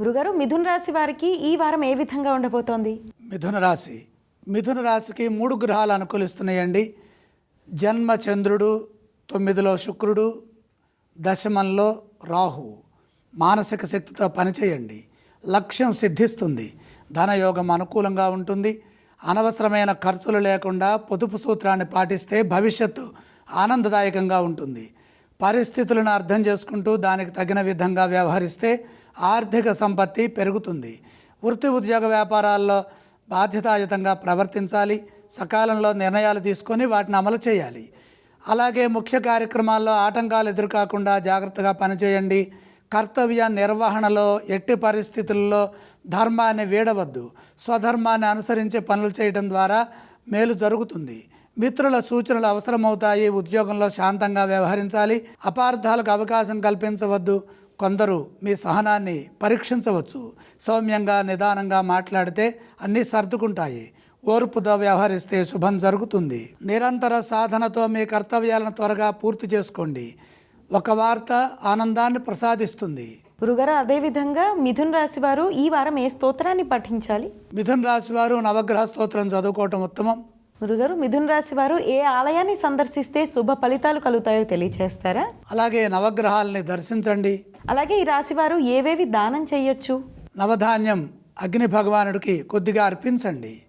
గురుగారు మిథున రాశి వారికి ఈ వారం ఏ విధంగా ఉండబోతోంది? మిథున రాశి. మిథున రాశికి మూడు గ్రహాలు అనుకూలిస్తున్నాయండి. జన్మ చంద్రుడు తొమ్మిదిలో శుక్రుడు దశమంలో రాహువు మానసిక శక్తితో పనిచేయండి. లక్ష్యం సిద్ధిస్తుంది. ధనయోగం అనుకూలంగా ఉంటుంది. అనవసరమైన ఖర్చులు లేకుండా పొదుపు సూత్రాన్ని పాటిస్తే భవిష్యత్తు ఆనందదాయకంగా ఉంటుంది. పరిస్థితులను అర్థం చేసుకుంటూ దానికి తగిన విధంగా వ్యవహరిస్తే ఆర్థిక సంపత్తి పెరుగుతుంది. వృత్తి ఉద్యోగ వ్యాపారాల్లో బాధ్యతాయుతంగా ప్రవర్తించాలి. సకాలంలో నిర్ణయాలు తీసుకొని వాటిని అమలు చేయాలి. అలాగే ముఖ్య కార్యక్రమాల్లో ఆటంకాలు ఎదురుకాకుండా జాగ్రత్తగా పనిచేయండి. కర్తవ్య నిర్వహణలో ఎట్టి పరిస్థితుల్లో ధర్మాన్ని వీడవద్దు. స్వధర్మాన్ని అనుసరించి పనులు చేయడం ద్వారా మేలు జరుగుతుంది. మిత్రుల సూచనలు అవసరమవుతాయి. ఉద్యోగంలో శాంతంగా వ్యవహరించాలి. అపార్థాలకు అవకాశం కల్పించవద్దు. కొందరు మీ సహనాన్ని పరీక్షించవచ్చు. సౌమ్యంగా నిదానంగా మాట్లాడితే అన్నీ సర్దుకుంటాయి. ఓర్పుతో వ్యవహరిస్తే శుభం జరుగుతుంది. నిరంతర సాధనతో మీ కర్తవ్యాలను త్వరగా పూర్తి చేసుకోండి. ఒక వార్త ఆనందాన్ని ప్రసాదిస్తుంది. గురుగారు అదే విధంగా మిథున్ రాశి వారు ఈ వారం ఏ స్తోత్రాన్ని పఠించాలి మిథున్ రాశి వారు నవగ్రహ స్తోత్రం చదువుకోవటం ఉత్తమం. గురుగారు మిథున్ రాశి వారు ఏ ఆలయాన్ని సందర్శిస్తే శుభ ఫలితాలు కలుగుతాయో తెలియచేస్తారా? అలాగే నవగ్రహాలని దర్శించండి. అలాగే ఈ రాశి వారు ఏవేవి దానం చేయొచ్చు? నవధాన్యం అగ్ని భగవానుడికి కొద్దిగా అర్పించండి.